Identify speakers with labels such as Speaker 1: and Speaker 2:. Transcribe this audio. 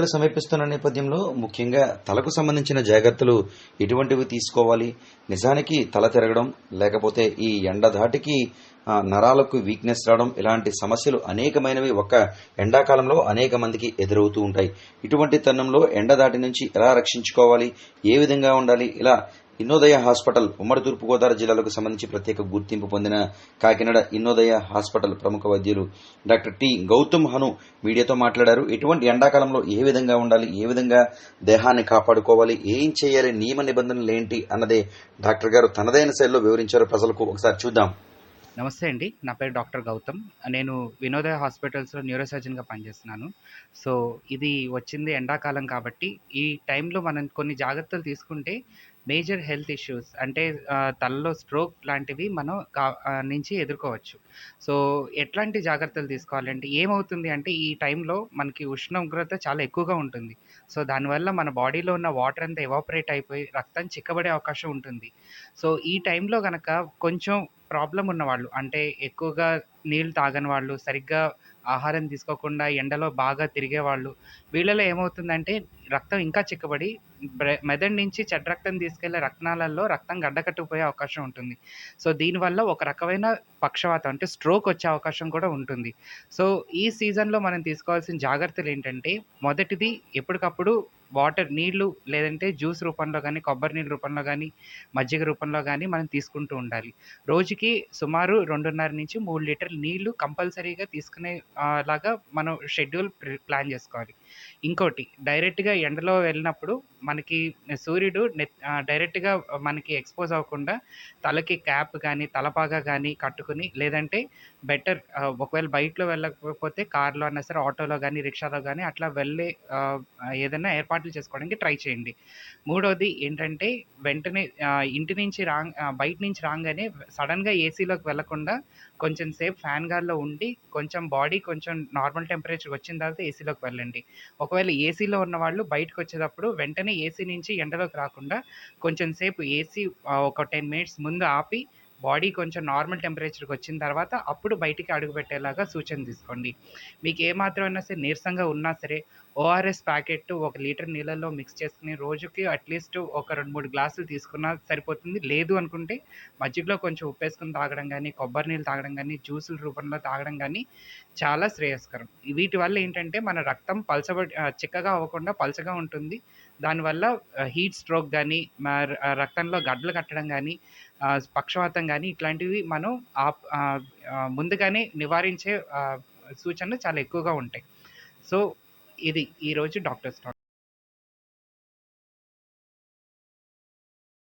Speaker 1: ఎండలు సమీపిస్తున్న నేపథ్యంలో ముఖ్యంగా తలకు సంబంధించిన జాగ్రత్తలు ఎటువంటివి తీసుకోవాలి? నిజానికి తల తిరగడం లేకపోతే ఈ ఎండ ధాటికి నరాలకు వీక్నెస్ రావడం ఇలాంటి సమస్యలు అనేకమైనవి ఒక్క ఎండాకాలంలో అనేక మందికి ఎదురవుతూ ఉంటాయి. ఇటువంటి తరుణంలో ఎండ దాటి నుంచి ఎలా రక్షించుకోవాలి? ఏ విధంగా ఉండాలి? ఇలా ఇన్నోదయ హాస్పిటల్ ఉమ్మడి తూర్పుగోదావరి జిల్లాలకు సంబంధించి ప్రత్యేక గుర్తింపు పొందిన కాకినాడ ఇన్నోదయ హాస్పిటల్ ప్రముఖ వైద్యులు డాక్టర్ టి గౌతమ్ హను మీడియాతో మాట్లాడారు. ఎటువంటి ఎండాకాలంలో ఏ విధంగా ఉండాలి? ఏ విధంగా దేహాన్ని కాపాడుకోవాలి? ఏం చేయాలి? నియమ నిబంధనలు ఏంటి? అన్నదే డాక్టర్ గారు తనదైన శైలిలో వివరించారు. ప్రజలకు ఒకసారి చూద్దాం.
Speaker 2: నమస్తే అండి. నా పేరు డాక్టర్ గౌతమ్. నేను వినోదయ హాస్పిటల్స్లో న్యూరోసర్జన్గా పనిచేస్తున్నాను. సో ఇది వచ్చింది ఎండాకాలం కాబట్టి ఈ టైంలో మనం కొన్ని జాగ్రత్తలు తీసుకుంటే మేజర్ హెల్త్ ఇష్యూస్ అంటే తలలో స్ట్రోక్ లాంటివి మనం కా నుంచి ఎదుర్కోవచ్చు. సో ఎట్లాంటి జాగ్రత్తలు తీసుకోవాలంటే ఏమవుతుంది అంటే ఈ టైంలో మనకి ఉష్ణోగ్రత చాలా ఎక్కువగా ఉంటుంది. సో దానివల్ల మన బాడీలో ఉన్న వాటర్ అంతా ఎవాపరేట్ అయిపోయి రక్తం చిక్కబడే అవకాశం ఉంటుంది. సో ఈ టైంలో కనుక కొంచెం ప్రాబ్లం ఉన్నవాళ్ళు. అంటే ఎక్కువగా నీళ్ళు తాగని వాళ్ళు సరిగ్గా ఆహారం తీసుకోకుండా ఎండలో బాగా తిరిగే వాళ్ళు వీళ్ళలో ఏమవుతుందంటే రక్తం ఇంకా చిక్కబడి మెదడు నుంచి చెడ్డ రక్తం తీసుకెళ్ళే రక్తాలలో రక్తం గడ్డకట్టుకుపోయే అవకాశం ఉంటుంది. సో దీనివల్ల ఒక రకమైన పక్షవాతం అంటే స్ట్రోక్ వచ్చే అవకాశం కూడా ఉంటుంది. సో ఈ సీజన్లో మనం తీసుకోవాల్సిన జాగ్రత్తలు ఏంటంటే మొదటిది ఎప్పటికప్పుడు వాటర్ నీళ్ళు లేదంటే జ్యూస్ రూపంలో కానీ కొబ్బరి నీళ్ళ రూపంలో కానీ మజ్జిగ రూపంలో కానీ మనం తీసుకుంటూ ఉండాలి. రోజుకి సుమారు రెండున్నర నుంచి మూడు లీటర్ల నీళ్ళు కంపల్సరీగా తీసుకునే లాగా మనం షెడ్యూల్ ప్లాన్ చేసుకోవాలి. ఇంకోటి డైరెక్ట్గా ఎండలో వెళ్ళినప్పుడు మనకి సూర్యుడు నెట్ డైరెక్ట్గా మనకి ఎక్స్పోజ్ అవ్వకుండా తలకి క్యాప్ కానీ తలపాగా కానీ కట్టుకుని లేదంటే బెటర్ ఒకవేళ బయటలో వెళ్ళకపోతే కార్లో అన్నా సరే ఆటోలో కానీ రిక్షాలో కానీ అట్లా వెళ్ళే ఏదైనా ఏర్పాటు ఏర్పాట్లు చేసుకోవడానికి ట్రై చేయండి. మూడోది ఏంటంటే వెంటనే ఇంటి నుంచి రా బయట నుంచి రాగానే సడన్గా ఏసీలోకి వెళ్ళకుండా కొంచెం సేపు ఫ్యాన్ గాల్లో ఉండి కొంచెం బాడీ కొంచెం నార్మల్ టెంపరేచర్ వచ్చిన తర్వాత ఏసీలోకి వెళ్ళండి. ఒకవేళ ఏసీలో ఉన్న వాళ్ళు బయటకు వచ్చేటప్పుడు వెంటనే ఏసీ నుంచి ఎండలోకి రాకుండా కొంచెం సేపు ఏసీ ఒక టెన్ మినిట్స్ ముందు ఆపి బాడీ కొంచెం నార్మల్ టెంపరేచర్కి వచ్చిన తర్వాత అప్పుడు బయటికి అడుగు పెట్టేలాగా సూచన తీసుకోండి. మీకు ఏమాత్రమైనా సరే నీరసంగా ఉన్నా సరే ఓఆర్ఎస్ ప్యాకెట్ ఒక లీటర్ నీళ్ళల్లో మిక్స్ చేసుకుని రోజుకి అట్లీస్ట్ ఒక రెండు మూడు గ్లాసులు తీసుకున్నా సరిపోతుంది. లేదు అనుకుంటే మజ్జిగలో కొంచెం ఉప్పేసుకుని తాగడం కానీ కొబ్బరి నీళ్ళు తాగడం కానీ జ్యూసుల రూపంలో తాగడం కానీ చాలా శ్రేయస్కరం. వీటి వల్ల ఏంటంటే మన రక్తం పలచబడి చిక్కగా అవ్వకుండా పలచగా ఉంటుంది. దానివల్ల హీట్ స్ట్రోక్ కానీ రక్తంలో గడ్డలు కట్టడం కానీ పక్షవాతం కానీ ఇట్లాంటివి మనం ఆప్- ఆ, ముందుగానే నివారించే సూచనలు చాలా ఎక్కువగా ఉంటాయి. సో ఇది ఈరోజు డాక్టర్స్ టాక్